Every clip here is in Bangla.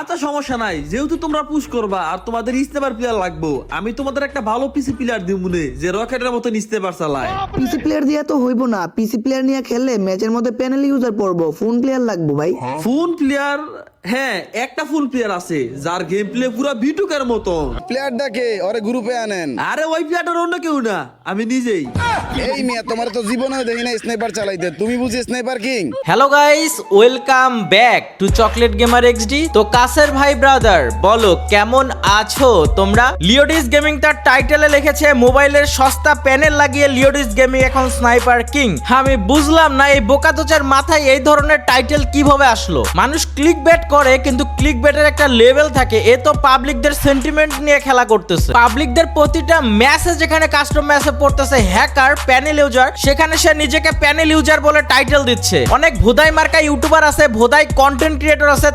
আচ্ছা সমস্যা নাই। যেহেতু তোমরা পুশ করবা আর তোমাদের প্লেয়ার লাগবো আমি তোমাদের একটা ভালো পিসি প্লেয়ার দিব মনে যে রকেটের মতো চালায়। পিসি প্লেয়ার দিয়ে তো হইব না পিসি প্লেয়ার নিয়ে খেললে ম্যাচের মধ্যে প্যানেল ইউজার পড়ব ফোন প্লেয়ার লাগবো ভাই। ফোন প্লেয়ার হ্যাঁ একটা ফুল প্লেয়ার আছে যার গেম প্লে পুরো বিটুকের মতো প্লেয়ারটাকে ওরে গ্রুপে আনেন। আরে ওই প্লেয়ারটার অন্য কেউ না আমি নিজেই। এই মিয়া, তোমার তো দেখি না স্নাইপার চালাইতে। তুমি বুঝি sniper king hello guys welcome back to chocolate gamer XD তো কাসের ভাই ব্রাদার বলো, কেমন আছো তোমরা? লিওডিস গেমিং তার টাইটেলে লিখেছে, মোবাইলের সস্তা প্যানেল লাগিয়ে লিওডিস গেমিং এখন স্নাইপার কিং আমি বুঝলাম না, এই বোকাতোচার মাথায় এই ধরনের টাইটেল কীভাবে আসলো। মানুষ ক্লিক বেট করে, কিন্তু ক্লিক বেটের একটা লেভেল থাকে। এ তো পাবলিকদের সেন্টিমেন্ট নিয়ে খেলা করতেছে। পাবলিকদের প্রতিটা ম্যাসে যেখানে কাস্টম ম্যাসে পড়তেছে হ্যাকার প্যানেল ইউজার সেখানে সে নিজেকে প্যানেল ইউজার বলে টাইটেল দিচ্ছে। অনেক ভোদাই মার্কা ইউটিউবার আছে, ভোদাই কন্টেন্ট ক্রিয়েটর আছে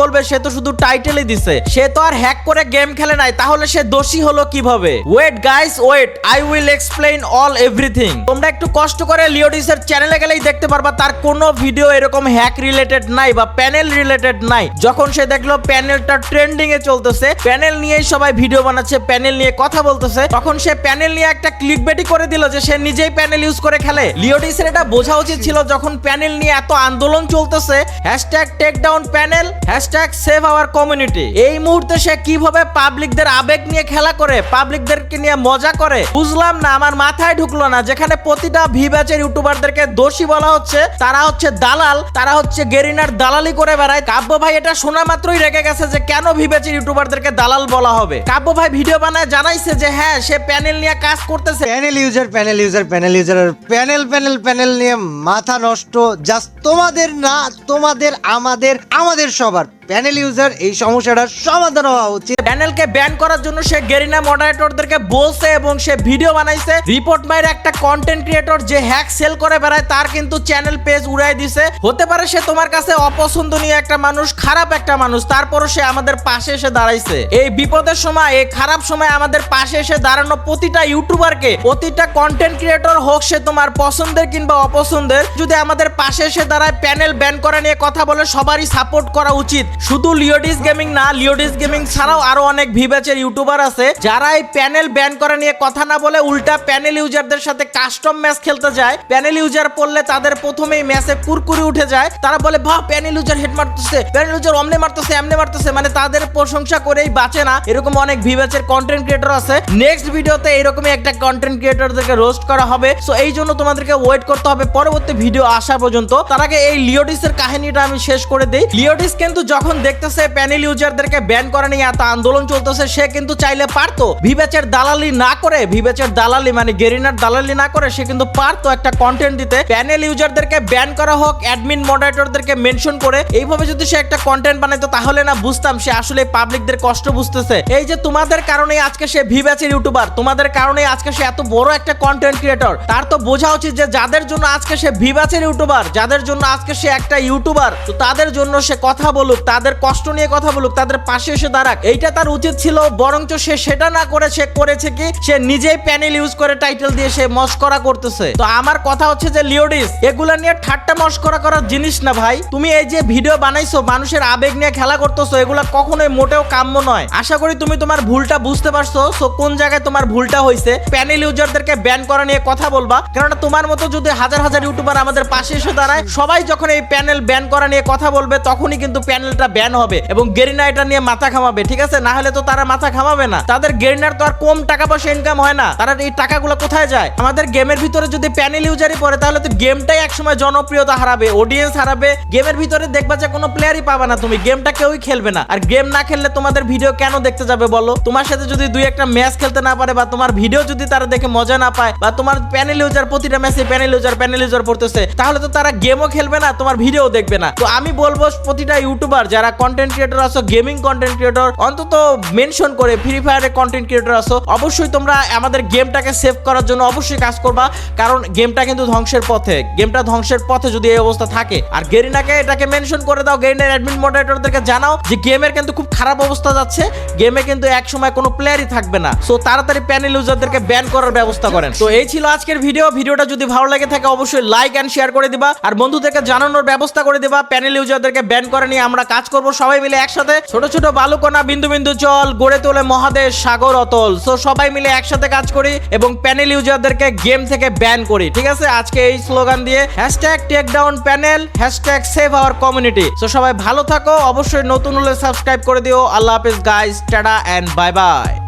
বলবে, সে তো শুধু টাইটেলই দিছে। সে তো আর হ্যাক করে গেম খেলে নাই, তাহলে সে দোষী হলো কীভাবে? Wait guys wait I will explain all everything তোমরা একটু কষ্ট করে লিওডিসের চ্যানেলে গেলেই দেখতে পারবা, তার কোনো ভিডিও এরকম হ্যাক রিলেটেড নাই বা প্যানেল রিলেটেড নাই। যখন সে দেখল প্যানেলটা ট্রেন্ডিং এ চলতেছে প্যানেল নিয়েই সবাই ভিডিও বানাচ্ছে প্যানেল নিয়ে কথা বলতেছে, তখন সে প্যানেল নিয়ে একটা ক্লিক করে দিল যে সে নিজেই প্যানেল ইউজ করে খেলে। লিওডিসের এটা বোঝা উচিত ছিল যখন প্যানেল নিয়ে এত আন্দোলন চলতেছে hashtag take down panel hashtag save our community এই মুহূর্তে সে কীভাবে পাবলিকদের আবেগ নিয়ে খেলা করে পাবলিকদেরকে নিয়ে মজা করে, বুঝলাম না, আমার মাথায় ঢুকলো না, যেখানে প্রতিটা ভি ব্যাচের ইউটিউবারদেরকে দোষী বলা হচ্ছে, তারা হচ্ছে দালাল, তারা হচ্ছে গেরিনার দালালি করে বেড়ায়। কাব্য ভাই, এটা শোনা মাত্রই রেগে গেছে যে কেন ভি ব্যাচের ইউটিউবারদেরকে দালাল বলা হবে। কাব্য ভাই ভিডিও বানায় জানাইছে যে হ্যাঁ সে প্যানেল নিয়ে কাজ করতেছে। Panel user panel user panel user panel panel panel নিয়ে মাথা নষ্ট। জাস্ট তোমাদের না, তোমাদের, আমাদের আমাদের সবার প্যানেল ইউজার এই সমস্যাটার সমাধান হওয়া উচিত। প্যানেলকে ব্যান করার জন্য সে গেরিনা মডারেটরদেরকে বলছে এবং সে ভিডিও বানাইছে। রিপোর্ট মায়ের একটা কন্টেন্ট ক্রিয়েটর যে হ্যাক সেল করে বেড়ায়, তার কিন্তু চ্যানেল পেজ উড়াই দিছে। হতে পারে সে তোমার কাছে অপছন্দনীয় একটা মানুষ, খারাপ একটা মানুষ, তারপরও সে আমাদের পাশে এসে দাঁড়াইছে। এই বিপদের সময়, এই খারাপ সময় আমাদের পাশে এসে দাঁড়ানো প্রতিটা ইউটিউবারকে প্রতিটা কন্টেন্ট ক্রিয়েটর হোক সে তোমার পছন্দের কিংবা অপছন্দের, যদি আমাদের পাশে এসে দাঁড়ায় প্যানেল ব্যান করা নিয়ে কথা বলে সবারই সাপোর্ট করা উচিত। শুধু লিওডিস গেমিং না, লিওডিস গেমিং ছাড়াও আরও অনেক ভিবেচের ইউটিউবার আছে, যারা এই প্যানেল ব্যান করা নিয়ে কথা না বলে উল্টা প্যানেল ইউজারদের সাথে কাস্টম ম্যাচ খেলতে যায়। প্যানেল ইউজার পড়লে তাদের প্রথমেই ম্যাচে কুরকুরি উঠে যায়। তারা বলে, বাহ, প্যানেল ইউজার হেড মারতেছে, প্যানেল ইউজার অমনে মারতেছে, এমনে মারতেছে। মানে তাদের প্রশংসা করেই বাঁচে না। এরকম অনেক ভিবেচের কন্টেন্ট ক্রিয়েটর আছে। নেক্সট ভিডিওতে এরকমই একটা কন্টেন্ট ক্রিয়েটরদেরকে রোস্ট করা হবে। সো এই জন্য তোমাদেরকে ওয়েট করতে হবে। পরবর্তী ভিডিও আসা পর্যন্ত। তার আগে এই লিওডিসের কাহিনীটা আমি শেষ করে দিই। লিওডিস কিন্তু যখন দেখতেছে প্যানেল ইউজারদেরকে ব্যান করা নিয়ে এত আন্দোলন চলতেছে, সে কিন্তু চাইলে পারতো। ভিবেচের দালালি না করে, ভিবেচের দালালি মানে গেরিনার দালালি না করে, সে কিন্তু পারতো একটা কন্টেন্ট দিতে। প্যানেল ইউজারদেরকে ব্যান করা হোক অ্যাডমিন মডারেটরদেরকে মেনশন করে, এইভাবে যদি সে একটা কন্টেন্ট বানাইতো, তাহলে না বুঝতাম সে আসলে পাবলিকদের কষ্ট বুঝতেছে। এই যে তোমাদের কারণে আজকে সে ভিবেচের ইউটিউবার তোমাদের কারণে আজকে সে এত বড় একটা কন্টেন্ট ক্রিয়েটর তার তো বোঝা উচিত যে যাদের জন্য আজকে সে ভিবাচের ইউটিউবার যাদের জন্য আজকে সে একটা ইউটিউবার তো তাদের জন্য সে কথা বলুক তাদের কষ্ট নিয়ে কথা বলুক, তাদের পাশে এসে দাঁড়াক। এইটা তার উচিত ছিল, বরঞ্চ সে সেটা না করে, সে করেছে কি? সে নিজেই প্যানেল ইউজ করে টাইটেল দিয়ে সে মস্করা করতেছে। তো আমার কথা হচ্ছে যে, লিওডিস, এগুলা নিয়ে ঠাট্টা মস্করা করার জিনিস না ভাই। তুমি এই যে ভিডিও বানাইছো, মানুষের আবেগ নিয়ে খেলা করতেছো, এগুলা কখনোই মোটেও কাম্য নয়। আশা করি তুমি তোমার ভুলটা বুঝতে পারছ সো কোন জায়গায় তোমার ভুলটা হয়েছে প্যানেল ইউজারদেরকে ব্যান করা নিয়ে কথা বলবা। কেননা তোমার মতো যদি হাজার হাজার ইউটিউবার আমাদের পাশে এসে দাঁড়ায়, সবাই যখন এই প্যানেল ব্যান করা নিয়ে কথা বলবে, তখনই কিন্তু প্যানেলটা ব্যান হবে এবং গেরিনা এটা নিয়ে মাথা খামাবে ঠিক আছে? না হলে তো তারা মাথা খামাবে না। তাদের গেরিনার তো আর কম টাকা পয়সা ইনকাম হয় না। তারা এই টাকাগুলো কোথায় যায়? আমাদের গেমের ভিতরে যদি প্যানেল ইউজারই পড়ে, তাহলে তো গেমটাই একসময় জনপ্রিয়তা হারাবে অডিয়েন্স হারাবে। গেমের ভিতরে দেখবা যে কোনো প্লেয়ারই পাবে না তুমি গেমটা কেউই খেলবে না। আর গেম না খেললে তোমাদের ভিডিও কেন দেখতে যাবে বলো? তোমার সাথে যদি দুই একটা ম্যাচ খেলতে না পারে বা তোমার ভিডিও যদি তারা দেখে মজা না পায় বা তোমার প্যানেল ইউজার প্রতিটা ম্যাচে প্যানেল ইউজার প্যানেল ইউজার পড়তেছে, তাহলে তো তারা গেমও খেলবে না, তোমার ভিডিও দেখবে না। তো আমি বলব প্রতিটা ইউটিউবার যারা কন্টেন্ট ক্রিয়েটর আছো গেমিং কন্টেন্ট ক্রিয়েটর অন্তত মেনশন করে ফ্রি ফায়ারের কন্টেন্ট ক্রিয়েটর আছো, অবশ্যই তোমরা আমাদের গেমটাকে সেভ করার জন্য অবশ্যই কাজ করবা, কারণ গেমটা কিন্তু ধ্বংসের পথে। গেমটা ধ্বংসের পথে যদি এই অবস্থা থাকে। আর গেরিনাকে এটাকে মেনশন করে দাও, গেরিনার অ্যাডমিন মডারেটরদেরকে জানাও যে গেমের কিন্তু খুব খারাপ অবস্থা যাচ্ছে। গেমে কিন্তু এক সময় কোনো প্লেয়ারই থাকবে না। সো তাড়াতাড়ি প্যানেল ইউজারদেরকে ব্যান করার ব্যবস্থা করেন। তো এই ছিল আজকের ভিডিও ভিডিওটা যদি ভালো লাগে থাকে, অবশ্যই লাইক এন্ড শেয়ার করে দিবা। আর বন্ধুদেরকে জানানোর ব্যবস্থা করে দিবা। প্যানেল ইউজারদেরকে ব্যান করে নিয়ে আমরা কাজ করব সবাই মিলে একসাথে। ছোট ছোট বালুকণা, বিন্দু বিন্দু জল, গড়ে তোলে মহাদেশ, সাগর, অতল। সো সবাই মিলে একসাথে কাজ করি এবং প্যানেল ইউজারদেরকে গেম থেকে ব্যান করি, ঠিক আছে? আজকে এই স্লোগান দিয়ে hashtag take down panel hashtag save our community so সবাই ভালো থাকো, অবশ্যই নতুন হলে সাবস্ক্রাইব করে দিও। আল্লাহ হাফেজ guys tata and bye bye